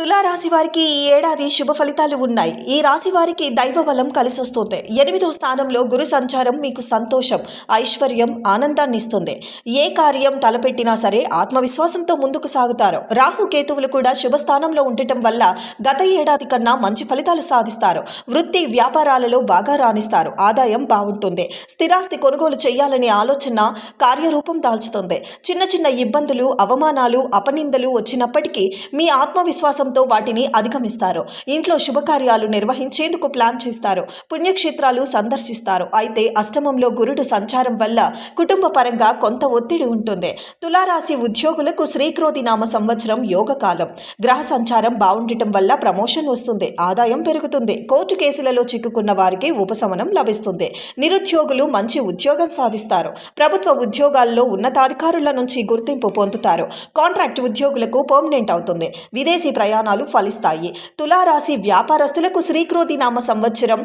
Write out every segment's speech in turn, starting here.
తులారాశి వారికి ఈ ఏడాది శుభ ఫలితాలు ఉన్నాయి. ఈ రాశి వారికి దైవ బలం కలిసి వస్తుంది ఎనిమిదో స్థానంలో గురు సంచారం మీకు సంతోషం ఐశ్వర్యం ఆనందాన్ని ఇస్తుంది. ఏ కార్యం తలపెట్టినా సరే ఆత్మవిశ్వాసంతో ముందుకు సాగుతారు. రాహు కేతువులు కూడా శుభ స్థానంలో ఉండటం వల్ల గత ఏడాది కన్నా మంచి ఫలితాలు సాధిస్తారు. వృత్తి వ్యాపారాలలో బాగా రాణిస్తారు. ఆదాయం బాగుంటుంది. స్థిరాస్తి కొనుగోలు చేయాలనే ఆలోచన కార్యరూపం దాల్చుతుంది. చిన్న చిన్న ఇబ్బందులు అవమానాలు అపనిందలు వచ్చినప్పటికీ మీ ఆత్మవిశ్వాసం ఉత్సాహంతో వాటిని అధిగమిస్తారు. ఇంట్లో శుభకార్యాలు నిర్వహించేందుకు ప్లాన్ చేస్తారు. పుణ్యక్షేత్రాలు సందర్శిస్తారు. అయితే అష్టమంలో గురుడు సంచారం వల్ల కుటుంబ పరంగా కొంత ఒత్తిడి ఉంటుంది. తులారాశి ఉద్యోగులకు శ్రీక్రోధి నామ సంవత్సరం యోగ కాలం. గ్రహ సంచారం బాగుండటం వల్ల ప్రమోషన్ వస్తుంది. ఆదాయం పెరుగుతుంది. కోర్టు కేసులలో చిక్కుకున్న వారికి ఉపశమనం లభిస్తుంది. నిరుద్యోగులు మంచి ఉద్యోగం సాధిస్తారు. ప్రభుత్వ ఉద్యోగాల్లో ఉన్నతాధికారుల నుంచి గుర్తింపు పొందుతారు. కాంట్రాక్ట్ ఉద్యోగులకు పర్మనెంట్ అవుతుంది. విదేశీ ప్రయాణాలు ఫలిస్తాయి. తులారాశి వ్యాపారస్తులకు శ్రీక్రోధి నామ సంవత్సరం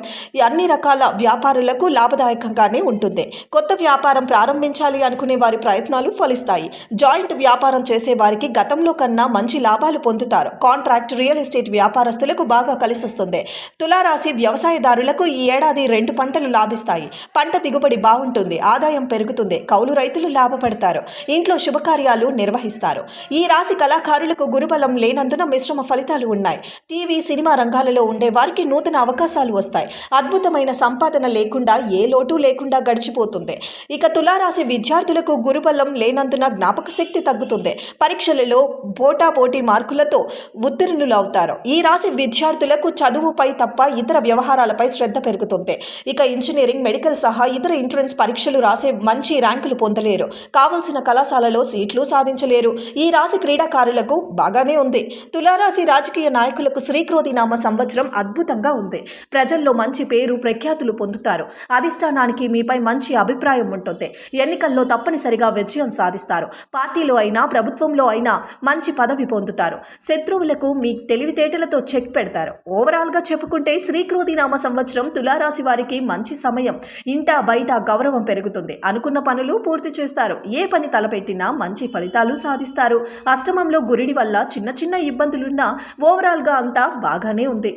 అన్ని రకాల వ్యాపారులకు లాభదాయకంగానే ఉంటుంది. కొత్త వ్యాపారం ప్రారంభించాలి అనుకునే వారి ప్రయత్నాలు ఫలిస్తాయి. జాయింట్ వ్యాపారం చేసే వారికి గతంలో కన్నా మంచి లాభాలు పొందుతారు. కాంట్రాక్ట్ రియల్ ఎస్టేట్ వ్యాపారస్తులకు బాగా కలిసి వస్తుంది తులారాశి వ్యవసాయదారులకు ఈ ఏడాది రెండు పంటలు లాభిస్తాయి. పంట దిగుబడి బాగుంటుంది. ఆదాయం పెరుగుతుంది. కౌలు రైతులు లాభపడతారు. ఇంట్లో శుభకార్యాలు నిర్వహిస్తారు. ఈ రాశి కళాకారులకు గురుబలం లేనందున మిశ్రమ ఫలితాలు ఉన్నాయి. టీవీ సినిమా రంగాలలో ఉండే వారికి నూతన అవకాశాలు వస్తాయి. అద్భుతమైన సంపాదన లేకుండా ఏ లోటు లేకుండా గడిచిపోతుంది. ఇక తులారాశి విద్యార్థులకు గురుబలం లేనందున జ్ఞాపక శక్తి తగ్గుతుంది. పరీక్షలలో పోటాపోటీ మార్కులతో ఉత్తీర్ణులు అవుతారు ఈ రాశి విద్యార్థులకు చదువుపై తప్ప ఇతర వ్యవహారాలపై శ్రద్ధ పెరుగుతుంది. ఇక ఇంజనీరింగ్ మెడికల్ సహా ఇతర ఎంట్రన్స్ పరీక్షలు రాసే మంచి ర్యాంకులు పొందలేరు. కావలసిన కళాశాలలో సీట్లు సాధించలేరు. ఈ రాశి క్రీడాకారులకు బాగానే ఉంది. తులారాశి రాజకీయ నాయకులకు శ్రీక్రోధినామ సంవత్సరం అద్భుతంగా ఉంది. ప్రజల్లో మంచి పేరు ప్రఖ్యాతులు పొందుతారు. అధిష్టానానికి మీపై మంచి అభిప్రాయం ఉంటుంది ఎన్నికల్లో తప్పనిసరిగా విజయం సాధిస్తారు. పార్టీలో అయినా ప్రభుత్వంలో అయినా మంచి పదవి పొందుతారు. శత్రువులకు మీ తెలివితేటలతో చెక్ పెడతారు. ఓవరాల్గా చెప్పుకుంటే శ్రీక్రోధినామ సంవత్సరం తులారాశి వారికి మంచి సమయం. ఇంట బయట గౌరవం పెరుగుతుంది. అనుకున్న పనులు పూర్తి చేస్తారు. ఏ పని తలపెట్టినా మంచి ఫలితాలు సాధిస్తారు. అష్టమంలో గురిడి వల్ల చిన్న చిన్న ఇబ్బందులు అనుకున్నా ఓవరాల్గా అంతా బాగానే ఉంది.